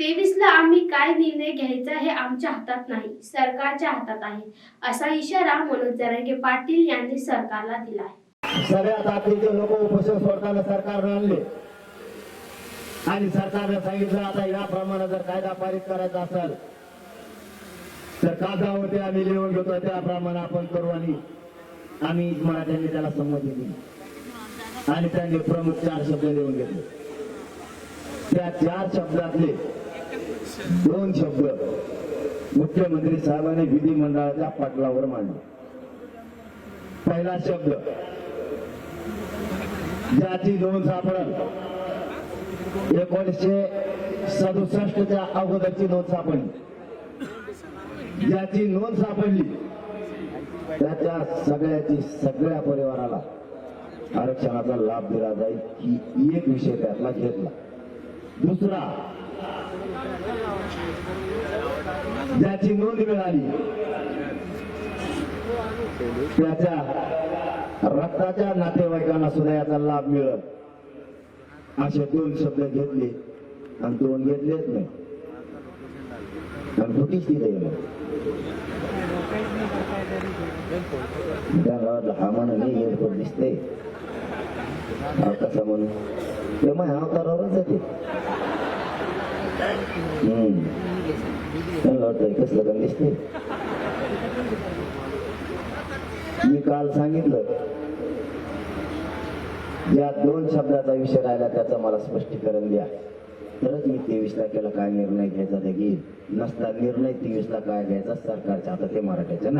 तेवीसला आम्ही काय निर्णय घ्यायचा हे आमच्या हातात नाही सरकारच्या हातात आहे असा इशारा मनोज जरांगे पाटील यांनी सरकारला दिला आहे. सगळ्या जातीचे लोक उपोषण सोडताना सरकारनं आणले. आणि सरकारनं सांगितलं आता याप्रमाणे जर कायदा पारित करायचा असेल तर कागदावरती आम्ही लिहून घेतो त्याप्रमाणे आपण करू आणि आम्ही मराठ्यांनी त्याला संमती दिली. आणि त्यांनी प्रमुख चार शब्द लिहून घेतले. त्या चार शब्दातले दोन शब्द. मुख्यमंत्री साहेबांनी विधिमंडळाच्या पाटलावर मांडले. पहिला शब्द. ज्याची नोंद सापडल. एकोणीसशे सदुसष्टच्या अगोदरची नोंद सापडली. ज्याची नोंद सापडली त्याच्या सगळ्याची सगळ्या परिवाराला आरक्षणाचा लाभ दिला जाईल की एक विषय त्यातला घेतला. दुसरा ज्याची नोंद मिळाली त्याच्या रक्ताच्या नातेवाईकांना सुद्धा याचा लाभ मिळत असे दोन शब्द घेतले आणि दोन घेतलेच नाही. आणि कुठेच तिथे त्या गावातला हा म्हणून नाही एअरपोर्ट दिसते अहो, कसं म्हणून ते मग अवतारावरच आहे ते हम्म. त्यांना वाटतंय कसलं पण दिसते मी काल सांगितलं या दोन शब्दाचा विषय राहिला त्याचं मला स्पष्टीकरण द्या. तरच मी तेवीस तारखेला काय निर्णय घ्यायचा ते घेईल नसता निर्णय तेवीसला काय घ्यायचा सरकारच्या आता ते मराठ्याच्या